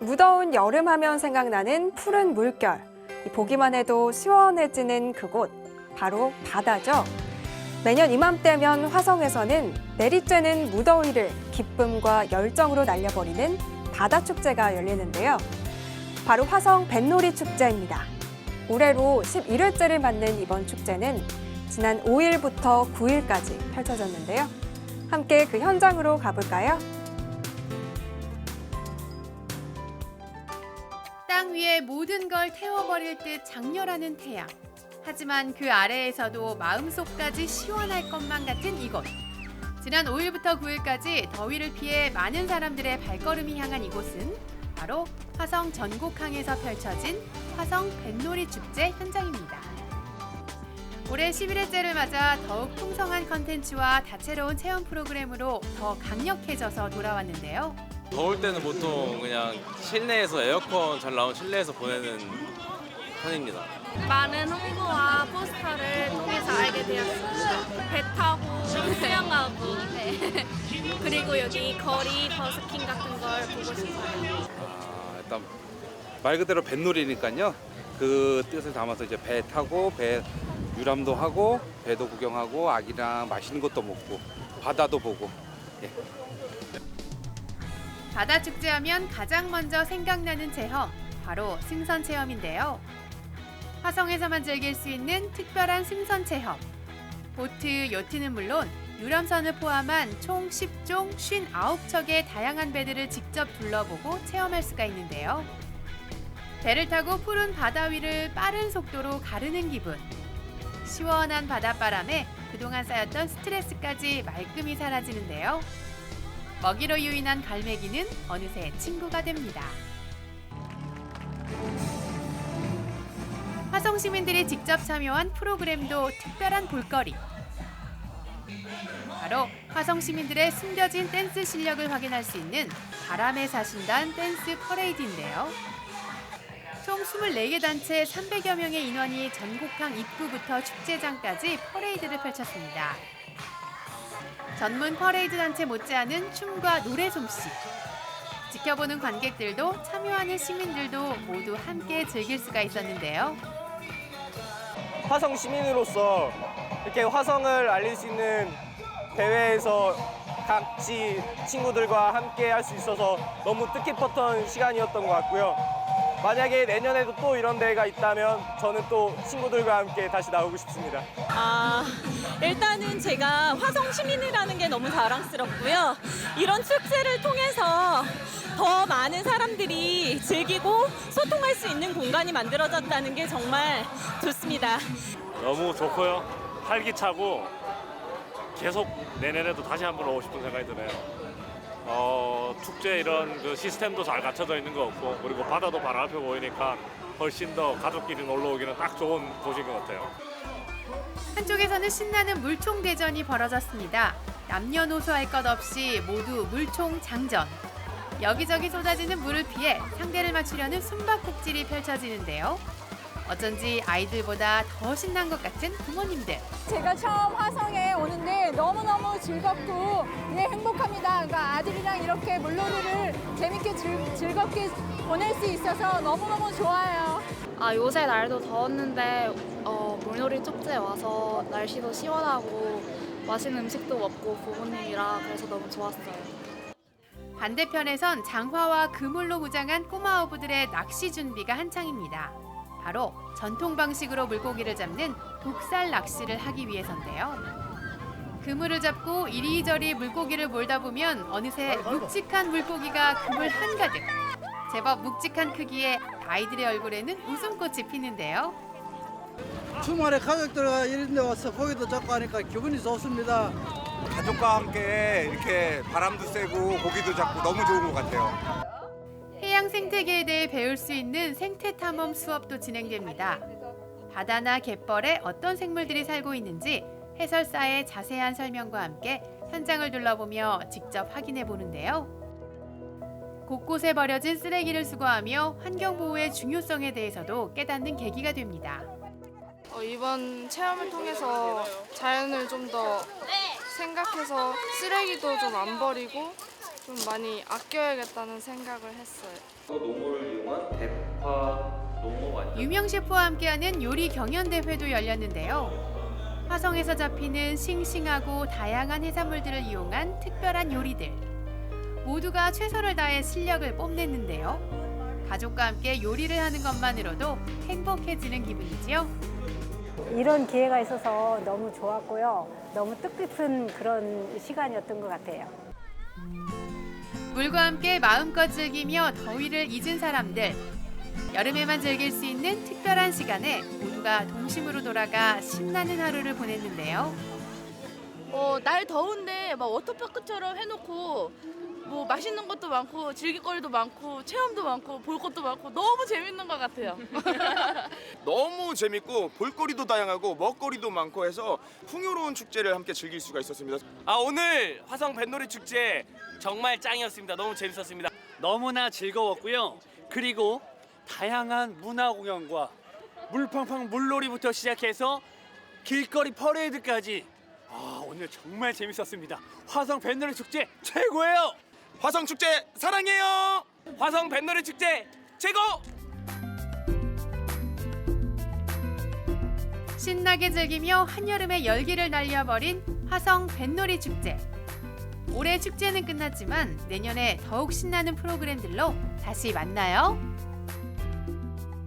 무더운 여름 하면 생각나는 푸른 물결. 보기만 해도 시원해지는 그곳, 바로 바다죠. 매년 이맘때면 화성에서는 내리쬐는 무더위를 기쁨과 열정으로 날려버리는 바다 축제가 열리는데요. 바로 화성 뱃놀이 축제입니다. 올해로 11회째를 맞는 이번 축제는 지난 5일부터 9일까지 펼쳐졌는데요. 함께 그 현장으로 가볼까요? 땅 위에 모든 걸 태워버릴 듯 장렬하는 태양. 하지만 그 아래에서도 마음속까지 시원할 것만 같은 이곳. 지난 5일부터 9일까지 더위를 피해 많은 사람들의 발걸음이 향한 이곳은 바로 화성 전곡항에서 펼쳐진 화성 뱃놀이 축제 현장입니다. 올해 11회째를 맞아 더욱 풍성한 컨텐츠와 다채로운 체험 프로그램으로 더 강력해져서 돌아왔는데요. 더울 때는 보통 그냥 실내에서 에어컨 잘 나온 실내에서 보내는 편입니다. 많은 홍보와 포스터를 통해서 알게 되었어요. 배 타고 수영하고 네. 그리고 여기 거리 버스킹 같은 걸 보고 싶어요. 아, 일단 말 그대로 뱃놀이니까요. 그 뜻을 담아서 이제 배 타고 배 유람도 하고 배도 구경하고 아기랑 맛있는 것도 먹고 바다도 보고 바다 축제하면 가장 먼저 생각나는 체험, 바로 승선 체험인데요. 화성에서만 즐길 수 있는 특별한 승선 체험. 보트, 요트는 물론 유람선을 포함한 총 10종 59척의 다양한 배들을 직접 둘러보고 체험할 수가 있는데요. 배를 타고 푸른 바다 위를 빠른 속도로 가르는 기분. 시원한 바닷바람에 그동안 쌓였던 스트레스까지 말끔히 사라지는데요. 먹이로 유인한 갈매기는 어느새 친구가 됩니다. 화성 시민들이 직접 참여한 프로그램도 특별한 볼거리. 바로 화성 시민들의 숨겨진 댄스 실력을 확인할 수 있는 바람의 사신단 댄스 퍼레이드인데요. 총 24개 단체 300여 명의 인원이 전곡항 입구부터 축제장까지 퍼레이드를 펼쳤습니다. 전문 퍼레이드 단체 못지않은 춤과 노래 솜씨. 지켜보는 관객들도 참여하는 시민들도 모두 함께 즐길 수가 있었는데요. 화성 시민으로서 이렇게 화성을 알릴 수 있는 대회에서 같이 친구들과 함께 할 수 있어서 너무 뜻깊었던 시간이었던 것 같고요. 만약에 내년에도 또 이런 대회가 있다면 저는 또 친구들과 함께 다시 나오고 싶습니다. 아, 일단은 제가 화성 시민이라는 게 너무 자랑스럽고요. 이런 축제를 통해서 더 많은 사람들이 즐기고 소통할 수 있는 공간이 만들어졌다는 게 정말 좋습니다. 너무 좋고요. 활기차고 계속 내년에도 다시 한번 오고 싶은 생각이 드네요. 어, 축제 이런 그 시스템도 잘 갖춰져 있는 것 같고 그리고 바다도 바로 앞에 보이니까 훨씬 더 가족끼리 놀러 오기는 딱 좋은 곳인 것 같아요. 한쪽에서는 신나는 물총 대전이 벌어졌습니다. 남녀노소 할 것 없이 모두 물총 장전. 여기저기 쏟아지는 물을 피해 상대를 맞추려는 숨바꼭질이 펼쳐지는데요. 어쩐지 아이들보다 더 신난 것 같은 부모님들. 제가 처음 화성에 오는데 너무너무 즐겁고 네, 행복합니다. 그러니까 아들이랑 이렇게 물놀이를 재밌게 즐, 즐겁게 보낼 수 있어서 너무너무 좋아요. 아 요새 날도 더웠는데 어, 물놀이 축제에 와서 날씨도 시원하고 맛있는 음식도 먹고 부모님이랑 그래서 너무 좋았어요. 반대편에선 장화와 그물로 무장한 꼬마 어부들의 낚시 준비가 한창입니다. 바로 전통 방식으로 물고기를 잡는 독살 낚시를 하기 위해서인데요. 그물을 잡고 이리저리 물고기를 몰다 보면 어느새 묵직한 물고기가 그물 한가득. 제법 묵직한 크기에 아이들의 얼굴에는 웃음꽃이 피는데요. 주말에 가족들과 이런 데 와서 고기도 잡고 하니까 기분이 좋습니다. 가족과 함께 이렇게 바람도 쐬고 고기도 잡고 너무 좋은 것 같아요. 해양 생태계에 대해 배울 수 있는 생태 탐험 수업도 진행됩니다. 바다나 갯벌에 어떤 생물들이 살고 있는지 해설사의 자세한 설명과 함께 현장을 둘러보며 직접 확인해 보는데요. 곳곳에 버려진 쓰레기를 수거하며 환경 보호의 중요성에 대해서도 깨닫는 계기가 됩니다. 어, 이번 체험을 통해서 자연을 좀 더 생각해서 쓰레기도 좀 안 버리고 좀 많이 아껴야겠다는 생각을 했어요. 농어를 이용한 대파 농어 완 유명 셰프와 함께하는 요리 경연 대회도 열렸는데요. 화성에서 잡히는 싱싱하고 다양한 해산물들을 이용한 특별한 요리들. 모두가 최선을 다해 실력을 뽐냈는데요. 가족과 함께 요리를 하는 것만으로도 행복해지는 기분이지요. 이런 기회가 있어서 너무 좋았고요. 너무 뜻깊은 그런 시간이었던 것 같아요. 물과 함께 마음껏 즐기며 더위를 잊은 사람들. 여름에만 즐길 수 있는 특별한 시간에 모두가 동심으로 돌아가 신나는 하루를 보냈는데요. 어, 날 더운데 막 워터파크처럼 해놓고 뭐 맛있는 것도 많고 즐길거리도 많고 체험도 많고 볼 것도 많고 너무 재밌는 것 같아요. 너무 재밌고 볼거리도 다양하고 먹거리도 많고 해서 풍요로운 축제를 함께 즐길 수가 있었습니다. 아 오늘 화성 뱃놀이 축제 정말 짱이었습니다. 너무 재밌었습니다. 너무나 즐거웠고요. 그리고 다양한 문화 공연과 물팡팡 물놀이부터 시작해서 길거리 퍼레이드까지 아, 오늘 정말 재밌었습니다. 화성 뱃놀이 축제 최고예요. 화성 축제 사랑해요. 화성 뱃놀이 축제 최고! 신나게 즐기며 한여름의 열기를 날려버린 화성 뱃놀이 축제. 올해 축제는 끝났지만 내년에 더욱 신나는 프로그램들로 다시 만나요.